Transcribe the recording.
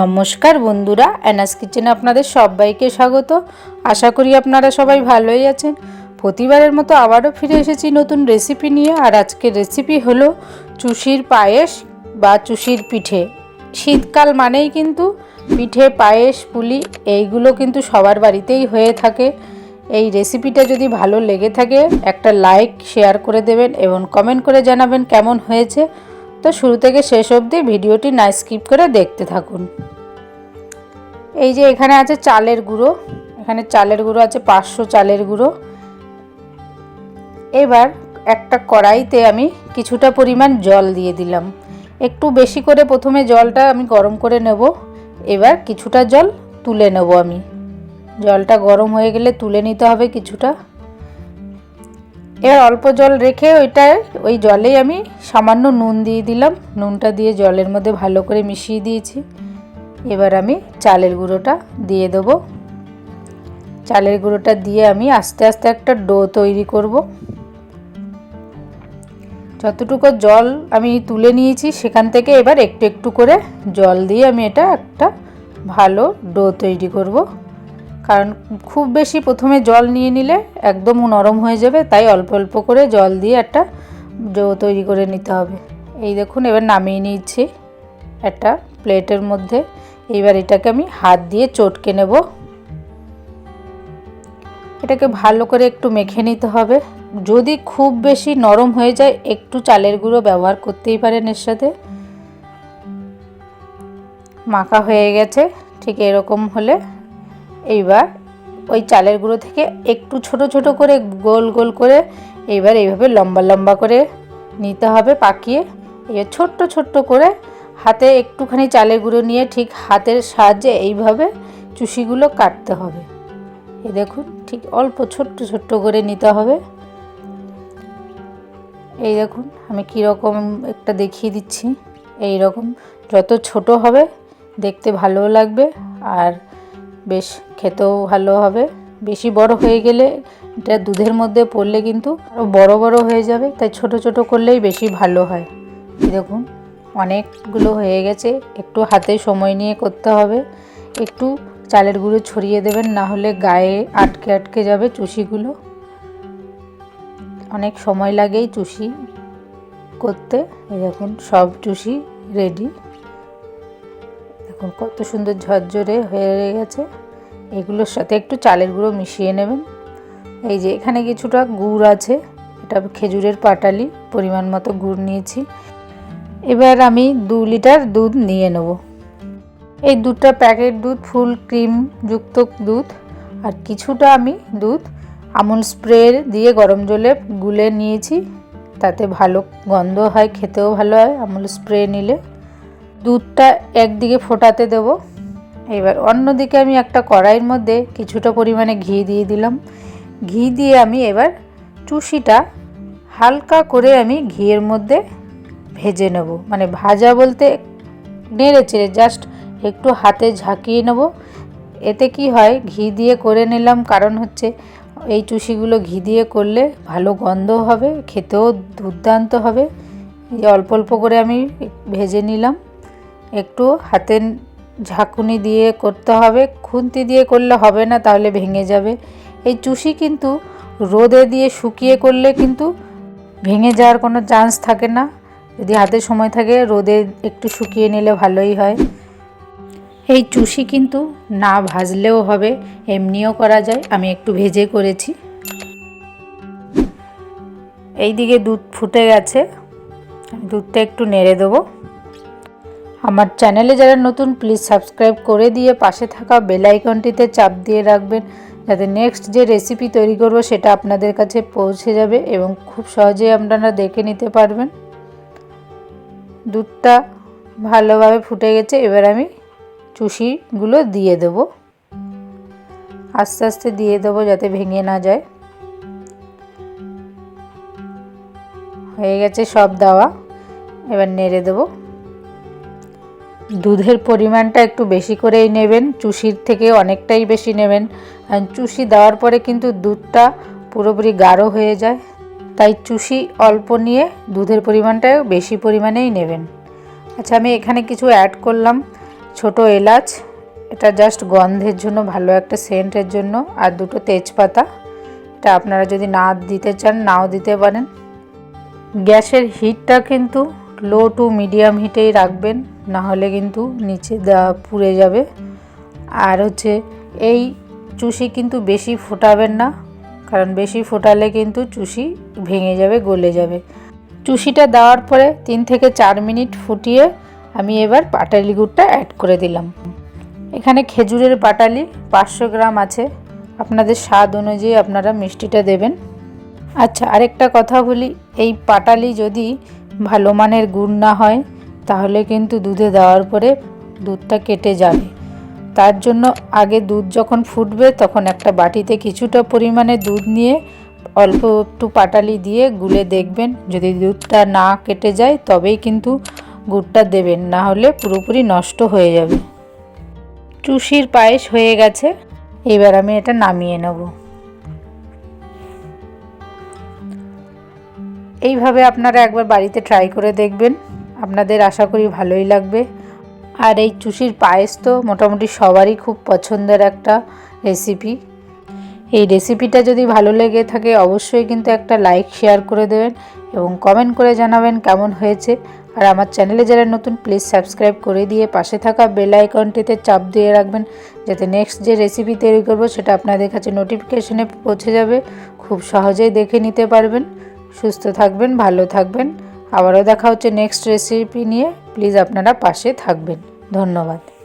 নমস্কার বন্ধুরা, অ্যানাস কিচেনে আপনাদের সবাইকে স্বাগত। আশা করি আপনারা সবাই ভালোই আছেন। প্রতিবারের মতো আবারও ফিরে এসেছি নতুন রেসিপি নিয়ে, আর আজকের রেসিপি হলো চুষির পায়েস বা চুষির পিঠে। শীতকাল মানেই কিন্তু পিঠে, পায়েস, পুলি, এইগুলো কিন্তু সবার বাড়িতেই হয়ে থাকে। এই রেসিপিটা যদি ভালো লেগে থাকে, একটা লাইক শেয়ার করে দেবেন এবং কমেন্ট করে জানাবেন কেমন হয়েছে। তো শুরু থেকে শেষ অবধি ভিডিওটি না স্কিপ করে দেখতে থাকুন। এই যে এখানে আছে চালের গুঁড়ো, এখানে চালের গুঁড়ো আছে, পাঁচশো চালের গুঁড়ো। এবার একটা কড়াইতে আমি কিছুটা পরিমাণ জল দিয়ে দিলাম। একটু বেশি করে প্রথমে জলটা আমি গরম করে নেব। এবার কিছুটা জল তুলে নেব আমি। জলটা গরম হয়ে গেলে তুলে নিতে হবে কিছুটা। এবার অল্প জল রেখে ওইটায় ওই জলেই আমি সামান্য নুন দিয়ে দিলাম। নুনটা দিয়ে জলের মধ্যে ভালো করে মিশিয়ে দিয়েছি। এবার আমি চালের গুঁড়োটা দিয়ে দেবো। চালের গুঁড়োটা দিয়ে আমি আস্তে আস্তে একটা ডো তৈরি করব। যতটুকু জল আমি তুলে নিয়েছি সেখান থেকে এবার একটু একটু করে জল দিয়ে আমি এটা একটা ভালো ডো তৈরি করব। কারণ খুব বেশি প্রথমে জল নিয়ে নিলে একদম নরম হয়ে যাবে, তাই অল্প অল্প করে জল দিয়ে একটা ডো তৈরি করে নিতে হবে। এই দেখুন, এবার নামিয়ে নিচ্ছি একটা প্লেটের মধ্যে। এইবার এটাকে আমি হাত দিয়ে চটকে নেব। এটাকে ভালো করে একটু মেখে নিতে হবে। যদি খুব বেশি নরম হয়ে যায়, একটু চালের গুঁড়ো ব্যবহার করতেই পারেন এর সাথে। মাখা হয়ে গেছে, ঠিক এরকম হলে এইবার ওই চালের গুঁড়ো থেকে একটু ছোট ছোট করে গোল গোল করে এইবার এইভাবে লম্বা লম্বা করে নিতে হবে পাকিয়ে। এবার ছোট্ট ছোট্ট করে হাতে একটুখানি চালের গুঁড়ো নিয়ে ঠিক হাতের সাহায্যে এইভাবে চুষিগুলো কাটতে হবে। এই দেখুন, ঠিক অল্প ছোট্ট ছোট্ট করে নিতে হবে। এই দেখুন, আমি কীরকম একটা দেখিয়ে দিচ্ছি। এই রকম যত ছোট হবে দেখতে ভালোও লাগবে আর বেশ খেতেও ভালো হবে। বেশি বড় হয়ে গেলে এটা দুধের মধ্যে পড়লে কিন্তু আরও বড় বড় হয়ে যাবে, তাই ছোট ছোট করলেই বেশি ভালো হয়। দেখুন, অনেকগুলো হয়ে গেছে, একটু হাতে সময় নিয়ে করতে হবে। একটু চালের গুঁড়ো ছড়িয়ে দেবেন, না হলে গায়ে আটকে আটকে যাবে চুষিগুলো। অনেক সময় লাগেই চুষি করতে। দেখুন, সব চুষি রেডি দেখুন, কত সুন্দর ঝরঝরে হয়ে গেছে। এগুলোর সাথে একটু চালের গুঁড়ো মিশিয়ে নেবেন। এই যে এখানে কিছুটা গুড় আছে, এটা খেজুরের পাটালি, পরিমাণ মতো গুড় নিয়েছি। এবার আমি দু লিটার দুধ নিয়ে নেব। এই দুধটা প্যাকেট দুধ, ফুল ক্রিম যুক্ত দুধ, আর কিছুটা আমি দুধ আমুল স্প্রে দিয়ে গরম জলে গুলে নিয়েছি। তাতে ভালো গন্ধ হয়, খেতেও ভালো হয় আমুল স্প্রে নিলে। দুধটা একদিকে ফোটাতে দেব। এবার অন্যদিকে আমি একটা কড়াইয়ের মধ্যে কিছুটা পরিমাণে ঘি দিয়ে দিলাম। ঘি দিয়ে আমি এবার চুষিটা হালকা করে আমি ঘিয়ের মধ্যে ভেজে নেব। মানে ভাজা বলতে নেড়ে চেড়ে জাস্ট একটু হাতে ঝাঁকিয়ে নেব। এতে কি হয়, ঘি দিয়ে করে নিলাম, কারণ হচ্ছে এই চুষিগুলো ঘি দিয়ে করলে ভালো গন্ধ হবে, খেতেও দুর্দান্ত হবে। অল্প অল্প করে আমি ভেজে নিলাম। একটু হাতে ঝাঁকুনি দিয়ে করতে হবে, খুন্তি দিয়ে করলে হবে না, তাহলে ভেঙে যাবে। এই চুষি কিন্তু রোদে দিয়ে শুকিয়ে করলে কিন্তু ভেঙে যাওয়ার কোনো চান্স থাকে না। যদি হাতে সময় থাকে, রোদে একটু শুকিয়ে নিলে ভালোই হয়। এই চুষি কিন্তু না ভাজলেও হবে, এমনিও করা যায়। আমি একটু ভেজে করেছি। এই দিকে দুধ ফুটে গেছে। দুধটা একটু নেড়ে দেবো। আমার চ্যানেলে যারা নতুন প্লিজ সাবস্ক্রাইব করে দিয়ে পাশে থাকা বেল আইকনটিতে চাপ দিয়ে রাখবেন, যাতে নেক্সট যে রেসিপি তৈরি করব সেটা আপনাদের কাছে পৌঁছে যাবে এবং খুব সহজেই আপনারা দেখে নিতে পারবেন। দুধটা ভালোভাবে ফুটে গেছে, এবার আমি চুষিগুলো দিয়ে দেবো। আস্তে আস্তে দিয়ে দেবো যাতে ভেঙে না যায়। হয়ে গেছে সব দেওয়া। এবার নেড়ে দেবো। দুধের পরিমাণটা একটু বেশি করেই নেবেন, চুষির থেকে অনেকটাই বেশি নেবেন। চুষি দেওয়ার পরে কিন্তু দুধটা পুরোপুরি গাঢ় হয়ে যায়। তাই চুষি অল্প নিয়ে দুধের পরিমাণটা বেশি পরিমাণেই নেবেন। আচ্ছা আমি এখানে কিছু অ্যাড করলাম। ছোট এলাচ, এটা জাস্ট গন্ধের জন্য, ভালো একটা সেন্টের জন্য, আর দুটো তেজপাতা। এটা আপনারা যদি না দিতে চান, নাও দিতে পারেন। গ্যাসের হিটটা কিন্তু লো টু মিডিয়াম হিটেই রাখবেন। না হলে কিন্তু নিচে দেওয়া পুড়ে যাবে। আর হচ্ছে এই চুষি কিন্তু বেশি ফোটাবেন না, কারণ বেশি ফোটালে কিন্তু চুষি ভেঙে যাবে, গলে যাবে। চুষিটা দেওয়ার পরে তিন থেকে চার মিনিট ফুটিয়ে আমি এবার পাটালি গুড়টা অ্যাড করে দিলাম। এখানে খেজুরের পাটালি পাঁচশো গ্রাম আছে। আপনাদের স্বাদ অনুযায়ী আপনারা মিষ্টিটা দেবেন। আচ্ছা আরেকটা কথা বলি, এই পাটালি যদি ভালো মানের গুড় না হয় তাহলে কিন্তু দুধে দেওয়ার পরে দুধটা কেটে যাবে। তার জন্য আগে দুধ যখন ফুটবে তখন একটা বাটিতে কিছুটা পরিমাণে দুধ নিয়ে অল্প একটু পাটালি দিয়ে গুলে দেখবেন। যদি দুধটা না কেটে যায় তবেই কিন্তু গুড়টা দেবেন, না হলে পুরোপুরি নষ্ট হয়ে যাবে। টুসির পায়েস হয়ে গেছে, এবার আমি এটা নামিয়ে নেব। এইভাবে আপনারা একবার বাড়িতে ট্রাই করে দেখবেন। আপনাদের আশা করি ভালোই লাগবে। আর এই চুষির পায়েস তো মোটামুটি সবারই খুব পছন্দের একটা রেসিপি এই রেসিপিটা যদি ভালো লেগে থাকে, অবশ্যই কিন্তু একটা লাইক শেয়ার করে দেবেন এবং কমেন্ট করে জানাবেন কেমন হয়েছে। আর আমার চ্যানেলে যারা নতুন প্লিজ সাবস্ক্রাইব করে দিয়ে পাশে থাকা বেল আইকনটিতে চাপ দিয়ে রাখবেন, যাতে নেক্সট যে রেসিপি তৈরি করব, সেটা আপনাদের কাছে নোটিফিকেশনে পৌঁছে যাবে। খুব সহজেই দেখে নিতে পারবেন। সুস্থ থাকবেন, ভালো থাকবেন। আবারও দেখা হচ্ছে নেক্সট রেসিপি নিয়ে। প্লিজ আপনারা পাশে থাকবেন। ধন্যবাদ।